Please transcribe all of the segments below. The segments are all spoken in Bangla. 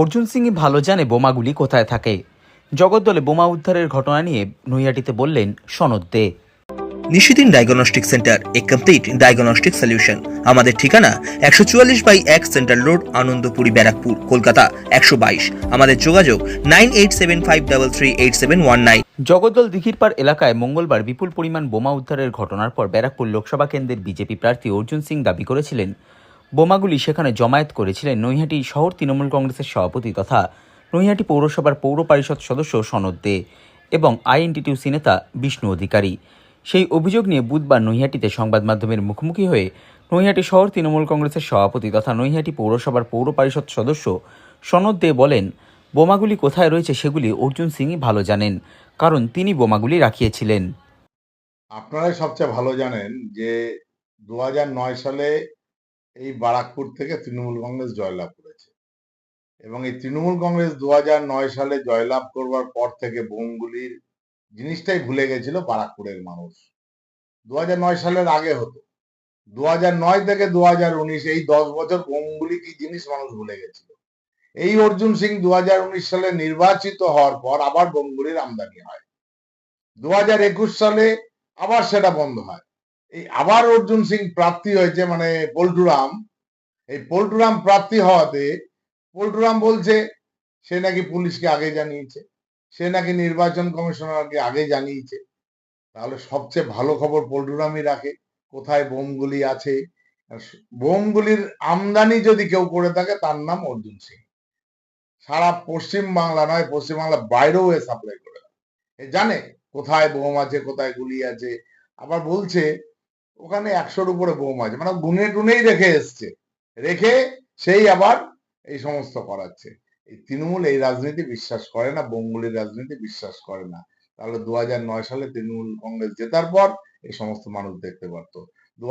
অর্জুন সিংই ভালো জানে বোমাগুলি কোথায় থাকে। জগদ্দলে বোমা উদ্ধারের ঘটনা নিয়ে নৈহাটিতে বললেন সনদ দে। Nishidin diagnostic centre a complete diagnostic solution. আমাদের ঠিকানা একশো চুয়াল্লিশ বাই এক সেন্ট্রাল রোড আনন্দপুরি ব্যারাকপুর কলকাতা একশো বাইশ। আমাদের যোগাযোগ nine eight seven five double three eight seven one nine. Jagaddal Dighirpar এলাকায় মঙ্গলবার বিপুল পরিমাণ বোমা উদ্ধারের ঘটনার পর ব্যারাকপুর লোকসভা কেন্দ্রের বিজেপি প্রার্থী অর্জুন সিং দাবি করেছিলেন বোমাগুলি সেখানে জমায়েত করেছিলেন নৈহাটি শহর তৃণমূল কংগ্রেসের সভাপতি তথা নৈহাটি পৌরসভার পৌর পরিষদ সদস্য সনদ দে এবং আইএনটিটিউসি নেতা বিষ্ণু অধিকারী। সেই অভিযোগ নিয়ে বুধবার নৈহাটিতে সংবাদ মাধ্যমের মুখোমুখি হয়ে নৈহাটি শহর তৃণমূল কংগ্রেসের সভাপতি তথা নৈহাটি পৌরসভার পৌর পরিষদ সদস্য সনদ দে বলেন, বোমাগুলি কোথায় রয়েছে সেগুলি অর্জুন সিংই ভালো জানেন, কারণ তিনি বোমাগুলি রাখিয়েছিলেন। আপনারাই সবচেয়ে ভালো জানেন যে দু সালে এই বারাকপুর থেকে তৃণমূল কংগ্রেস জয়লাভ করেছে। এবং এই তৃণমূল কংগ্রেস দু সালে জয়লাভ করবার পর থেকে বোমগুলির জিনিসটাই ভুলে গেছিল বারাকপুরের মানুষ। দু সালের আগে হতো। দু নয় থেকে দু এই দশ বছর বোমগুলি কি জিনিস মানুষ ভুলে গেছিল। এই অর্জুন সিং দু হাজার উনিশ সালে নির্বাচিত হওয়ার পর আবার বোমগুলির আমদানি হয়। দু হাজার একুশ সালে আবার সেটা বন্ধ হয়। এই আবার অর্জুন সিং প্রাপ্তি হয়েছে মানে পল্টুরাম এই পল্টুরাম প্রাপ্তি হওয়াতে পল্টুরাম বলছে, সে নাকি পুলিশকে আগে জানিয়েছে, সে নাকি নির্বাচন কমিশনারকে আগে জানিয়েছে। তাহলে সবচেয়ে ভালো খবর পল্টুরামই রাখে, কোথায় বোমগুলি আছে। বোমগুলির আমদানি যদি কেউ করে থাকে, তার নাম অর্জুন সিং। সারা পশ্চিম বাংলা নয় পশ্চিম বাংলা বাইরেও এ সাপ্লাই করে জানে কোথায় বোম আছে, কোথায় গুলি আছে। আবার বলছে ওখানে একশোর উপরে বোম আছে। মানে গুনে টুনেই রেখে এসছে। রেখে সেই আবার এই সমস্ত করাচ্ছে। এই তৃণমূল এই রাজনীতি বিশ্বাস করে না বোমগুলির রাজনীতি বিশ্বাস করে না। তাহলে দু সালে তৃণমূল কংগ্রেস জেতার পর এই সমস্ত মানুষ দেখতে পারতো। দু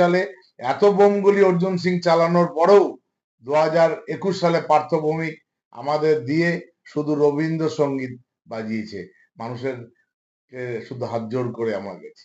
সালে এত বোমগুলি অর্জুন সিং চালানোর পরেও দু একুশ সালে পার্থভূমিক আমাদের দিয়ে শুধু রবীন্দ্রসঙ্গীত বাজিয়েছে। মানুষের শুধু হাত জোর করে আমরা গেছি